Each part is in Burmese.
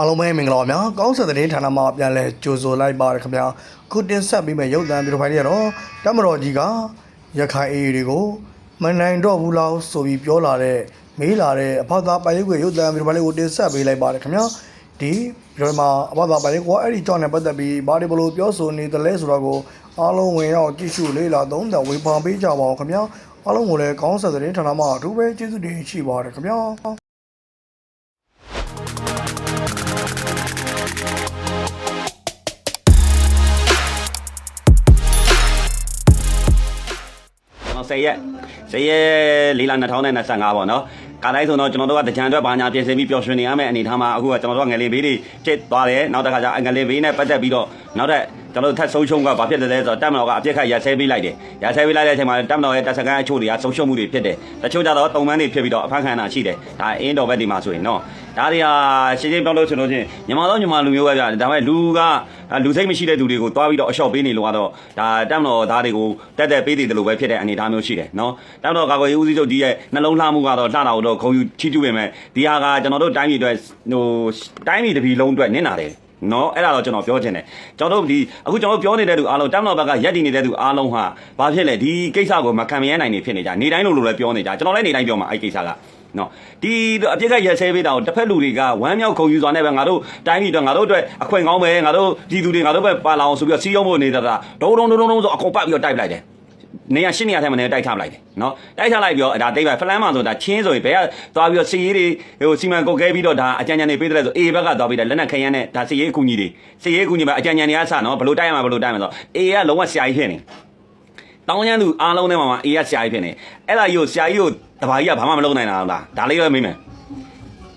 အားလုံးပဲမင်္ဂလာပါဗျာကောင်းဆက်တဲ့ဌာနမှာပြန်လဲကြိုဆိုလိုက်ပါရခင်ဗျာခုတင်ဆက်ပြီးမဲ့ရုပ်သံဗီဒီယိုဖိုင်တွေကတော့တမတော်ကြီးကရခိုင်အေးတွေကိုမနိုင်တော့ဘူးလားဆိုပြီးပြောလာတဲ့မေးလာတဲ့အဖေသားပိုင်ရုပ်ကရုပ်သံဗီဒီယိုဖိုင်လေးကိုတင်ဆက်ပေးလိုက်ပါရခင်ဗျာဒီဗီဒီယိုမှာအဖေသားပိုင်ရုပ်ကအဲ့ဒီကြောင့်နဲ့ပတ်သက်ပြီးဘာတွေဘလို့ပြောဆိုနေတယ်လဲဆိုတော့ကိုအားလုံးဝင်ရောက်ကြည့်ရှုလေ့လာသုံးသပ်ဝေဖန်ပေးကြပါဦးခင်ဗျာအားလုံးကိုလည်းကောင်းဆက်တဲ့ဌာနမှာအထူးပဲကျေးဇူးတင်ရှိပါတယ်ခင်ဗျာ 10ရက်10ရက်၄လ2025ပေါ့နော်ကာတိုင်းဆိုတော့ကျွန်တော်တို့ကတကြံအတွက်ဘာညာပြင်ဆင်ပြီးပျော်ရွှင်နေရမယ့်အနေထားမှာအခုကကျွန်တော်တို့ကငလင်ဘေးတွေကျစ်သွားတယ်နောက်တစ်ခါကျငလင်ဘေးနဲ့ပတ်သက်ပြီးတော့နောက်ထပ်ကျွန်တော်တို့ထပ်ဆုံးရှုံးကဘာဖြစ်တယ်လဲဆိုတော့တက်မတော်ကအပြစ်ခတ်ရဆဲပေးလိုက်တယ်ရဆဲပေးလိုက်တဲ့အချိန်မှာတက်မတော်ရဲ့တပ်စခန်းအချို့တွေကဆုံးရှုံးမှုတွေဖြစ်တယ်တချို့ကြတော့တုံမန်းတွေဖြစ်ပြီးတော့အဖမ်းခံတာရှိတယ်ဒါအင်းတော်ဘက်ဒီမှာဆိုရင်နော်ဒါတွေဟာရှင်းရှင်းပြောလို့ဆိုလို့ချင်းညီမတော်ညီမလူမျိုးပဲဗျာဒါပေမဲ့လူကလူစိတ်မရှိတဲ့သူတွေကိုတွားပြီးတော့အလျှော့ပေးနေလို့ကတော့ဒါတက်မတော်သားတွေကိုတက်တက်ပေးတယ်လို့ပဲဖြစ်တဲ့အနေအထားမျိုးရှိတယ်နော်တက်မတော်ကာကွယ်ရေးဦးစီးချုပ်ကြီးရဲ့နှလုံးလှမှုကတော့လှတာတော့ခုံယူချီးကျူးပေမဲ့ဒီဟာကကျွန်တော်တို့တိုင်းပြည်အတွက်ဟိုတိုင်းပြည်တစ်ပြည်လုံးအတွက်နင့်နာတယ် နော်အဲ့ဒါတော့ကျွန်တော်ပြောချင်တယ်ကျွန်တော်တို့ဒီအခုကျွန်တော်တို့ပြောနေတဲ့သူအားလုံးတက်မတော်ဘက်ကရက်တည်နေတဲ့သူအားလုံးဟာဘာဖြစ်လဲဒီကိစ္စကိုမခံမရနိုင်နေဖြစ်နေကြနေတိုင်းလိုလိုလည်းပြောနေကြကျွန်တော်လည်းနေတိုင်းပြောမှာအဲ့ကိစ္စကနော်ဒီအပြစ်ကရက်ဆဲပေးတာကိုတစ်ဖက်လူတွေကဝမ်းမြောက်ခုံယူစွာနဲ့ပဲငါတို့တိုင်းပြည်အတွက်ငါတို့အတွက်အခွင့်ကောင်းပဲငါတို့ဒီသူတွေငါတို့ပဲပါလာအောင်ဆိုပြီးတော့စီးရုံးဖို့နေတာဒုံဒုံဒုံဒုံဆိုအကုန်ပတ်ပြီးတော့တိုက်ပလိုက်တယ် နေရရှင်းနေရတဲ့မနေတိုက်ထားလိုက်တယ်နော်တိုက်ထားလိုက်ပြီးတော့ဒါတိတ်ပဲဖလန်းမှဆိုဒါချင်းဆိုရင်ဘယ်ကသွားပြီးတော့စီရေးတွေဟိုစီမံကုတ်ခဲပြီးတော့ဒါအကြံဉာဏ်တွေပေးတယ်ဆိုအေဘက်ကသွားပြီးတော့လက်နက်ခရမ်းနဲ့ဒါစီရေးအကူကြီးတွေစီရေးအကူကြီးပဲအကြံဉာဏ်တွေကစနော်ဘလို့တိုက်ရမှာဘလို့တိုက်မှာဆိုအေကလုံးဝဆရာကြီးဖြစ်နေတောင်းရန်သူအားလုံးထဲမှာအေကဆရာကြီးဖြစ်နေအဲ့ဒါကြီးကိုဆရာကြီးကိုတဘာကြီးကဘာမှမလုပ်နိုင်တာဟုတ်လားဒါလေးပဲမေးမယ်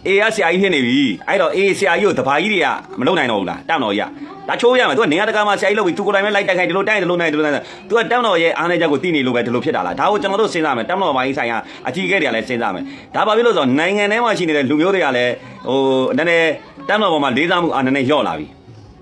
အေကဆရာကြီးဖြစ်နေပြီအဲ့တော့အေဆရာကြီးကိုတဘာကြီးတွေကမလုပ်နိုင်တော့ဘူးလားတောင်းတော်ကြီးကဒါချိုးရမယ်သူကနေရာတကာမှာဆရာကြီးလုပ်ပြီးသူကိုယ်တိုင်ပဲလိုက်တိုက်ခိုင်းဒီလိုတိုက်ဒီလိုနိုင်ဒီလိုနိုင်သူကတောင်းတော်ရဲ့အားနေချက်ကိုသိနေလို့ပဲဒီလိုဖြစ်တာလားဒါကိုကျွန်တော်တို့စဉ်းစားမယ်တောင်းတော်ပိုင်းဆိုင်ရာအကြီးအကဲတွေကလည်းစဉ်းစားမယ်ဒါဘာဖြစ်လို့ဆိုတော့နိုင်ငံထဲမှာရှိနေတဲ့လူမျိုးတွေကလည်းဟိုနည်းနည်းတောင်းတော်ပေါ်မှာလေးစားမှုအားနည်းနည်းလျော့လာပြီ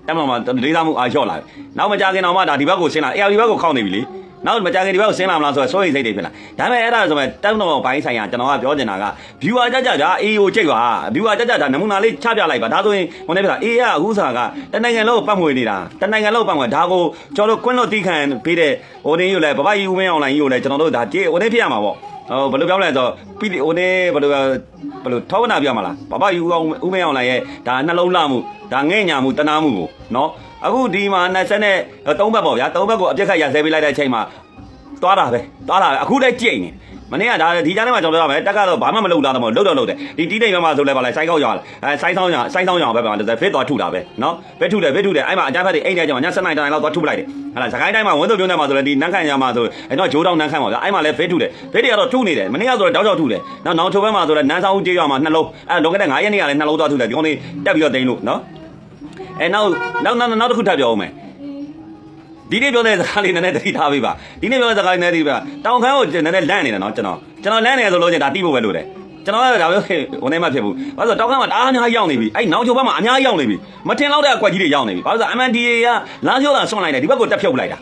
တောင်းတော်မှာလေးစားမှုအားလျော့လာပြီနောက်မကြခင်တော့မှဒါဒီဘက်ကိုဆင်းလာအေဒီဘက်ကိုခောက်နေပြီလေ နောက်မကြခင်ဒီဘက်ကိုဆင်းလာမလားဆိုတော့စိုးရိမ်စိတ်တွေဖြစ်လာဒါပေမဲ့အဲ့ဒါဆိုမဲ့တောင်းတော်ပိုင်းဆိုင်ရာကျွန်တော်ကပြောချင်တာက viewer ကြကြဒါ AO ကြိတ်ပါ viewer ကြကြဒါနမူနာလေးချပြလိုက်ပါဒါဆိုရင်ဟိုနေပြတာ A ကအခုစားကတနိုင်ငံလုံးပတ်မွေနေတာတနိုင်ငံလုံးပတ်မွေဒါကိုကျွန်တော်တို့ကွန်းလို့တီးခံပေးတဲ့ဟိုနေယူလဲပပကြီးဦးမင်းအောင်လိုင်းကြီးကိုလည်းကျွန်တော်တို့ဒါကြေဟိုနေဖြစ်ရမှာပေါ့ဟိုဘယ်လိုပြောလဲဆိုတော့ပြီးဟိုနေဘယ်လိုဘယ်လိုထောက်နာပြမှာလားပပကြီးဦးအောင်ဦးမင်းအောင်လိုင်းရဲ့ဒါနှလုံးလှမှုဒါငဲ့ညာမှုတနာမှုကိုနော် အခုဒီမှာ20နဲ့3ဘက်ပေါ့ဗျာ3ဘက်ကိုအပြက်ခတ်ရဆဲပေးလိုက်တဲ့အချိန်မှာသွားတာပဲသွားတာပဲအခုလည်းကြိတ်နေမနေ့ကဒါဒီကြားထဲမှာကျွန်တော်ပြောရမယ်တက်ကတော့ဘာမှမလုပ်လာတော့မလုပ်တော့လုပ်တယ်ဒီတီးတိမ်ဘက်မှာဆိုလဲပါလဲစိုင်းကောက်ရအောင်အဲစိုင်းဆောင်ရအောင်စိုင်းဆောင်ရအောင်ပဲပါလဲဖစ်သွားထုတာပဲနော်ဖစ်ထုတယ်ဖစ်ထုတယ်အဲ့မှာအကြမ်းဖက်တွေအိတ်တဲ့ကြောင်ည7နိုင်တိုင်းလောက်သွားထုပလိုက်တယ်ဟလာစကိုင်းတိုင်းမှာဝင်းစုံပြုံးထဲမှာဆိုလဲဒီနန်းခန့်ရမှာဆိုအဲ့တော့ဂျိုးတောင်နန်းခန့်ပါဗျာအဲ့မှာလဲဖစ်ထုတယ်ဖစ်တွေကတော့ထုနေတယ်မနေ့ကဆိုတော့တောက်တောက်ထုတယ်နောက်နောက်ချိုဘက်မှာဆိုလဲနန်းဆောင်ဦးကြေးရမှာနှလုံးအဲ့လောကတဲ့9ရက်နေ့ကလည်းနှလုံးသွားထုတယ်ဒီကောင်လေးတက်ပြီးတော့တိန်လို့နော် အဲနောက်နောက်နောက်နောက်တစ်ခုထပ်ပြောအောင်မယ်ဒီနေ့ပြောတဲ့စကားလေးနည်းနည်းသတိထားပေးပါဒီနေ့ပြောတဲ့စကားလေးနည်းနည်းသတိပါတောင်ခမ်းကိုနည်းနည်းလန့်နေတယ်နော်ကျွန်တော်ကျွန်တော်လန့်နေဆိုလို့ချင်းဒါတိဖို့ပဲလို့တယ်ကျွန်တော်ကဒါပဲဟိုနေမှဖြစ်ဘူးဘာလို့တောင်ခမ်းမှာတအားအများကြီးရောက်နေပြီအဲ့နောက်ချိုဘက်မှာအများကြီးရောက်နေပြီမထင်တော့တဲ့အကွက်ကြီးတွေရောက်နေပြီဘာလို့ဆို MNDA ကလာပြောတာဆွန့်လိုက်တယ်ဒီဘက်ကိုတက်ဖြုတ်လိုက်တာ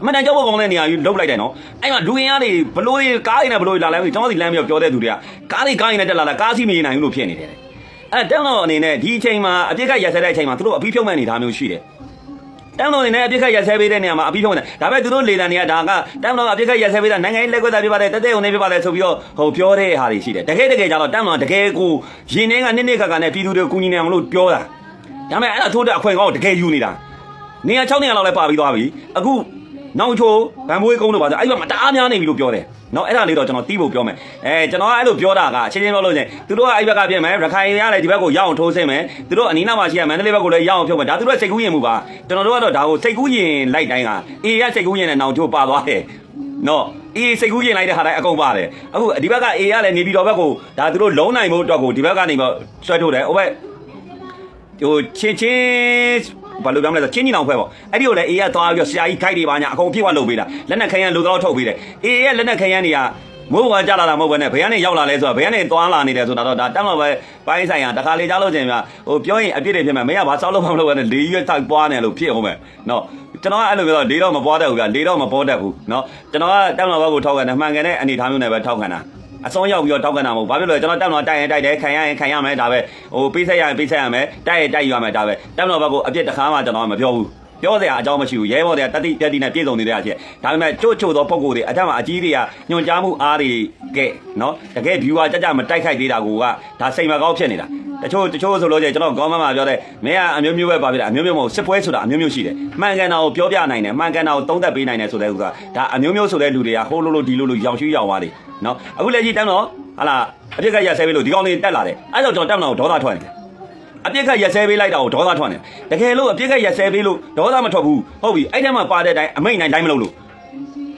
အမှန်တန်ကြောက်ဖို့ကောင်းတဲ့နေရာကြီးလုတ်လိုက်တယ်နော်အဲ့မှာလူရင်းအားတွေဘလို့ကားတွေနဲ့ဘလို့လာလဲကျွန်တော်စီလမ်းပြီးပြောတဲ့သူတွေကကားတွေကားတွေနဲ့တက်လာတာကားစီမနေနိုင်ဘူးလို့ဖြစ်နေတယ် အဲ့တက်တော့အနေနဲ့ဒီအချိန်မှာအပြစ်ကရက်ဆက်တဲ့အချိန်မှာသူတို့အပြီးဖြုတ်မဲ့အနေထားမျိုးရှိတယ်တန်းတော်နေနဲ့အပြစ်ခတ်ရက်ဆဲပေးတဲ့နေရာမှာအပြီးဖြုံးတယ်ဒါပေမဲ့သူတို့လေတံတွေကဒါကတန်းတော်အပြစ်ခတ်ရက်ဆဲပေးတာနိုင်ငံရေးလက်ကွက်သားပြပါတယ်တက်တဲ့ုံနေပြပါတယ်ဆိုပြီးတော့ဟိုပြောတဲ့ဟာတွေရှိတယ်တကယ်တကယ်ကြတော့တန်းတော်တကယ်ကိုရင်ထဲကနှစ်နှစ်ခါခါနဲ့ပြည်သူတွေကိုကူညီနေအောင်လို့ပြောတာဒါပေမဲ့အဲ့ဒါထိုးတဲ့အခွင့်ကောင်းတကယ်ယူနေတာနေရာ6နေရာလောက်လည်းပါပြီးသွားပြီအခု နောက်ချိုဗန်မွေးကုန်းတို့ပါဆိုအဲ့ဘက်မှာတအားများနေပြီလို့ပြောတယ်နော်အဲ့ဒါလေးတော့ကျွန်တော်တီးဖို့ပြောမယ်အဲကျွန်တော်ကအဲ့လိုပြောတာကချင်းချင်းပြောလို့ချင်းသူတို့ကအဲ့ဘက်ကပြင်မယ်ရခိုင်ရလည်းဒီဘက်ကိုရောက်အောင်ထိုးဆင်းမယ်သူတို့အနီးနားမှာရှိရမန္တလေးဘက်ကိုလည်းရောက်အောင်ဖြုတ်မယ်ဒါသူတို့စိတ်ကူးရင်မှုပါကျွန်တော်တို့ကတော့ဒါကိုစိတ်ကူးရင်လိုက်တိုင်းကအေးရစိတ်ကူးရင်နဲ့နောင်ချိုးပါသွားတယ်နော်အေးစိတ်ကူးရင်လိုက်တဲ့ဟာတိုင်းအကုန်ပါတယ်အခုဒီဘက်ကအေးရလည်းနေပြီးတော့ဘက်ကိုဒါသူတို့လုံးနိုင်ဖို့အတွက်ကိုဒီဘက်ကနေတော့ဆွဲထုတ်တယ်ဟိုဘက်ဟိုချင်းချင်း ဘာလို့ပြောမလဲဆိုချင်းကြီးအောင်ဖွဲ့ပေါ့အဲ့ဒီကိုလည်းအေးရသွားပြီးတော့ဆရာကြီးခိုက်တွေပါညာအကုန်ပြည့်ဝလုပ်ပေးတာလက်နက်ခရမ်းလိုတော့ထုတ်ပေးတယ်အေးရလက်နက်ခရမ်းတွေကမိုးဝါကြလာတာမဟုတ်ဘဲနဲ့ဘယ်ကနေရောက်လာလဲဆိုတော့ဘယ်ကနေသွားလာနေတယ်ဆိုတာတော့ဒါတက်မှာပဲပိုင်းဆိုင်ရာတခါလေကြားလို့ချင်းပြဟိုပြောရင်အပြစ်တွေဖြစ်မှာမင်းကဘာစောက်လို့မလုပ်ဘဲနဲ့လေးရွက်တောက်ပွားနေလို့ဖြစ်အောင်မယ်နော်ကျွန်တော်ကအဲ့လိုပြောတော့လေးတော့မပွားတတ်ဘူးဗျာလေးတော့မပေါ်တတ်ဘူးနော်ကျွန်တော်ကတက်မှာဘက်ကိုထောက်ခံတယ်မှန်ကန်တဲ့အနေထားမျိုးနဲ့ပဲထောက်ခံတာ အစောရောက်ပြီးတော့တောက်ကနာမဟုတ်ဘာဖြစ်လို့လဲကျွန်တော်တက်တော့တိုက်ရင်တိုက်တယ်ခံရရင်ခံရမယ်ဒါပဲဟိုပေးဆက်ရရင်ပေးဆက်ရမယ်တိုက်ရင်တိုက်ရမယ်ဒါပဲတက်တော့ဘက်ကိုအပြစ်တစ်ခါမှကျွန်တော်မပြောဘူးပြောစရာအကြောင်းမရှိဘူးရဲဘော်တွေကတတိပြတိနဲ့ပြည်စုံနေတဲ့အချက်ဒါပေမဲ့ကြို့ချို့သောပုံကိုယ်တွေအထက်မှာအကြီးတွေကညွန်ကြားမှုအားတွေကဲနော်တကယ် viewer ကြကြမတိုက်ခိုက်သေးတာကိုကဒါစိတ်မကောင်းဖြစ်နေတာတချို့တချို့ဆိုလို့ကျကျွန်တော်ကောင်းမှမှာပြောတယ်မင်းကအမျိုးမျိုးပဲပါပြတာအမျိုးမျိုးမဟုတ်စစ်ပွဲဆိုတာအမျိုးမျိုးရှိတယ်မှန်ကန်တာကိုပြောပြနိုင်တယ်မှန်ကန်တာကိုသုံးသပ်ပေးနိုင်တယ်ဆိုတဲ့ဥစ္စာဒါအမျိုးမျိုးဆိုတဲ့လူတွေကဟိုလိုလိုဒီလိုလိုရောင်ရွှေ့ရောင်သွားတယ် နော်အခုလက်ရှိတန်းတော့ဟာလာအပြစ်ကရဆဲပေးလို့ဒီကောင်တွေတက်လာတယ်အဲ့တော့ကျွန်တော်တက်မလို့ဒေါသထွက်နေတယ်အပြစ်ခတ်ရက်ဆဲပေးလိုက်တာကိုဒေါသထွက်နေတကယ်လို့အပြစ်ခတ်ရက်ဆဲပေးလို့ဒေါသမထွက်ဘူးဟုတ်ပြီအဲ့ထဲမှာပါတဲ့အတိုင်းအမိတ်နိုင်တိုင်းမလုပ်လို့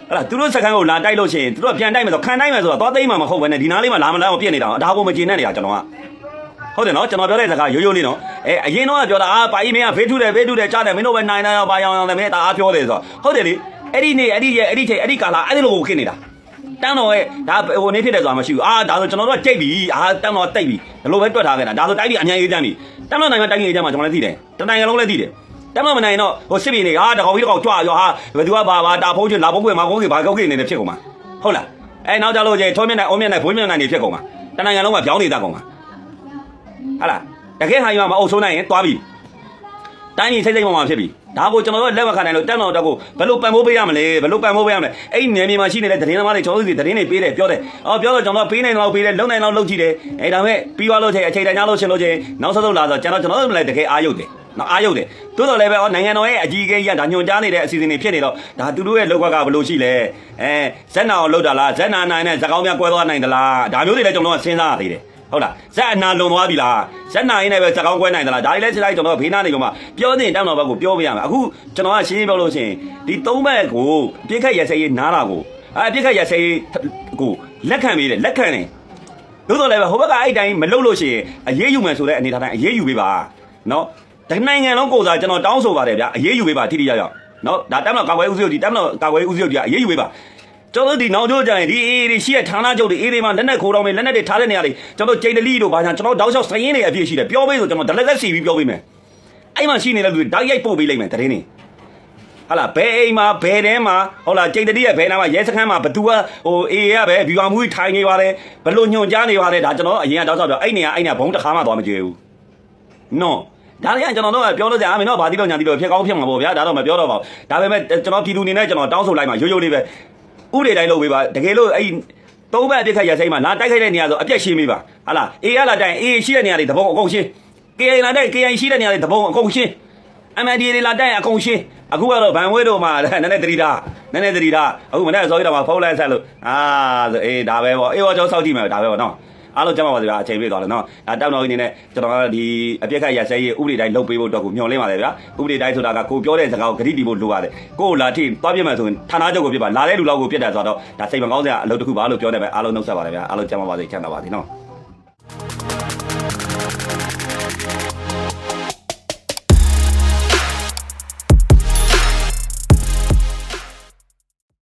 အဲ့ဒါသူတို့စကန်ကိုလာတိုက်လို့ရှိရင်သူတို့ပြန်တိုက်မယ်ဆိုခံတိုက်မယ်ဆိုတော့သွားသိမ်းမှာမဟုတ်ဘဲနဲ့ဒီနားလေးမှာလာမလာအောင်ပြစ်နေတာဒါကိုမကျေနပ်နေတာကျွန်တော်ကဟုတ်တယ်နော်ကျွန်တော်ပြောတဲ့စကားရိုးရိုးလေးနော်အဲအရင်တော့ကပြောတာအာပါကြီးမင်းကဖေးထုတယ်ဖေးထုတယ်ကြားတယ်မင်းတို့ပဲနိုင်နိုင်အောင်ပါအောင်အောင်တယ်မင်းဒါအားပြောတယ်ဆိုတော့ဟုတ်တယ်လေအဲ့ဒီနေ့အဲ့ဒီရဲ့အဲ့ဒီချိန်အဲ့ဒီကာလာအဲ့ဒီလိုကိုခင်းနေတာ တန်းတော်ရဲ့ဒါဟိုနေဖြစ်တယ်ဆိုတာမရှိဘူးအာဒါဆိုကျွန်တော်တို့ကကြိတ်ပြီအာတန်းတော်တိတ်ပြီဒီလိုပဲတွက်ထားခဲ့တာဒါဆိုတိုက်ပြီအများကြီးကြမ်းပြီတန်းတော်နိုင်ငံတိုက်ပြီကြမ်းမှာကျွန်တော်လည်းသိတယ်တနိုင်ငံလုံးလည်းသိတယ်တန်းတော်မနိုင်တော့ဟိုစစ်ပြီနေဟာတကောင်ကြီးတကောင်ကြွရောဟာဘယ်သူကဘာဘာတာဖုံးချင်လာဖုံးခွေမာဖုံးခွေဘာကောက်ခေနေတယ်ဖြစ်ကုန်မှာဟုတ်လားအဲနောက်ကြလို့ချင်းထုံးမြင့်နဲ့အုံးမြင့်နဲ့ဘွေးမြင့်နဲ့ဖြစ်ကုန်မှာတနိုင်ငံလုံးကပြောင်းနေတာကုန်မှာဟာလားတကယ်ဟာကြီးမအုပ်ဆိုးနိုင်ရင်သွားပြီ တိုင်းပြည်စိတ်စိတ်မှမှဖြစ်ပြီဒါကိုကျွန်တော်တို့လက်မခံနိုင်လို့တက်တော်တက်ကိုဘယ်လိုပံ့ပိုးပေးရမလဲဘယ်လိုပံ့ပိုးပေးရမလဲအဲ့ဒီနယ်မြေမှာရှိနေတဲ့သတင်းသမားတွေကျွန်တော်တို့ဒီသတင်းတွေပေးတယ်ပြောတယ်အော်ပြောတော့ကျွန်တော်ပေးနိုင်တော့ပေးတယ်လုံနိုင်တော့လုံကြည့်တယ်အဲ့ဒါမဲ့ပြီးသွားလို့ချိန်အချိန်တိုင်းညလို့ရှင်လို့ချိန်နောက်ဆက်ဆုံးလာဆိုကျွန်တော်ကျွန်တော်တို့လည်းတကယ်အားရုပ်တယ်နော်အားရုပ်တယ်သို့တော်လည်းပဲအော်နိုင်ငံတော်ရဲ့အကြီးအကဲကြီးကဒါညွှန်ကြားနေတဲ့အစီအစဉ်တွေဖြစ်နေတော့ဒါသူတို့ရဲ့လောက်ကကဘယ်လိုရှိလဲအဲဇက်နာကိုလောက်တာလားဇက်နာနိုင်နဲ့ဇက်ကောင်းများကွဲသွားနိုင်သလားဒါမျိုးတွေလည်းကျွန်တော်ကစဉ်းစားရသေးတယ် ဟုတ်လားဇက်အနာလွန်သွားပြီလားဇက်နာရင်းနဲ့ပဲစကောင်းကွဲနိုင်သလားဒါတွေလည်းစိတ်လိုက်ကျွန်တော်ဘေးနားနေကြမှာပြောနေတောင်းတော်ဘက်ကိုပြောပြရမယ်အခုကျွန်တော်ကရှင်းရှင်းပြောလို့ရှိရင်ဒီသုံးဘက်ကိုပြစ်ခတ်ရစဲရေးနားတာကိုအဲပြစ်ခတ်ရစဲရေးကိုလက်ခံပေးတယ်လက်ခံတယ်သို့တော်လည်းပဲဟိုဘက်ကအဲ့တိုင်းမလုပ်လို့ရှိရင်အရေးယူမယ်ဆိုတဲ့အနေထားတိုင်းအရေးယူပေးပါနော်ဒီနိုင်ငံလုံးကိုစားကျွန်တော်တောင်းဆိုပါတယ်ဗျာအရေးယူပေးပါထိထိရောက်ရောက်နော်ဒါတက်မလို့ကာကွယ်ဦးစီးချုပ်ဒီတက်မလို့ကာကွယ်ဦးစီးချုပ်ဒီကအရေးယူပေးပါ ကျွန်တော်တို့ဒီနောက်ကျိုးကြရင်ဒီအေးတွေရှိရဌာနချုပ်တွေအေးတွေမှာလက်နဲ့ခိုးတော့မယ်လက်နဲ့တွေထားတဲ့နေရာတွေကျွန်တော်ကျိန်တလီတို့ဘာသာကျွန်တော်တောက်လျှောက်စရင်တွေအပြည့်ရှိတယ်ပြောပေးဆိုကျွန်တော်ဒလက်သက်စီပြီးပြောပေးမယ်အဲ့မှာရှိနေတဲ့လူတွေဓာတ်ရိုက်ပို့ပေးလိုက်မယ်တရင်နေဟာလာဘယ်အိမ်မှာဘယ်တဲမှာဟုတ်လားကျိန်တလီရဲ့ဘယ်နာမှာရဲစခန်းမှာဘသူကဟိုအေးရပဲဘီဝါမူထိုင်နေပါတယ်ဘလို့ညွန်ကြားနေပါတယ်ဒါကျွန်တော်အရင်ကတောက်လျှောက်ပြောအဲ့နေရာအဲ့နေရာဘုံတစ်ခါမှသွားမကြည့်ဘူးနော်ဒါလည်းကျွန်တော်တို့ကပြောလို့ကြအမေတော့ဗာတိတော့ညာတိတော့ဖြစ်ကောင်းဖြစ်မှာပေါ့ဗျာဒါတော့မပြောတော့ပါဘူးဒါပေမဲ့ကျွန်တော်ပြည်သူအနေနဲ့ကျွန်တော်တောင်းဆိုလိုက်မှာရိုးရိုးလေးပဲ ဥပဒေတိုင်းလုပ်ပေးပါတကယ်လို့အဲ့သုံးဘက်အပြစ်ခတ်ရစိမ့်မှာလာတိုက်ခိုက်တဲ့နေရာဆိုအပြက်ရှင်းပေးပါဟာလားအေးရလာတိုင်းအေးရှိတဲ့နေရာတွေတပုံအကုန်ရှင်း KI လာတိုင်း KI ရှိတဲ့နေရာတွေတပုံအကုန်ရှင်း MND တွေလာတိုင်းအကုန်ရှင်းအခုကတော့ဗန်ဝဲတို့မှာနည်းနည်းတတိတာနည်းနည်းတတိတာအခုမနေ့စောကြီးတော့မှာဖုန်းလိုက်ဆက်လို့အာဆိုအေးဒါပဲပေါ့အေးဘောကျောင်းစောက်ကြည့်မယ်ဒါပဲပေါ့နော် အားလုံးကြမ်းပါပါစေဗျာအချိန်ပြည့်သွားတယ်နော်အဲတောက်တော်ကြီးနေနဲ့ကျွန်တော်ကဒီအပြက်ခတ်ရစဲရေးဥပဒေတိုင်းလုပ်ပေးဖို့အတွက်ကိုမျှော်လင့်ပါတယ်ဗျာဥပဒေတိုင်းဆိုတာကကိုပြောတဲ့စကားကိုဂရိတီဖို့လိုပါတယ်ကိုကိုလာထိသွားပြမယ်ဆိုရင်ဌာနချုပ်ကိုပြပါလာတဲ့လူလောက်ကိုပြတ်တာဆိုတော့ဒါစိတ်မကောင်းစရာအလုပ်တစ်ခုပါလို့ပြောနေပဲအားလုံးနှုတ်ဆက်ပါတယ်ဗျာအားလုံးကြမ်းပါပါစေချမ်းသာပါစေနော်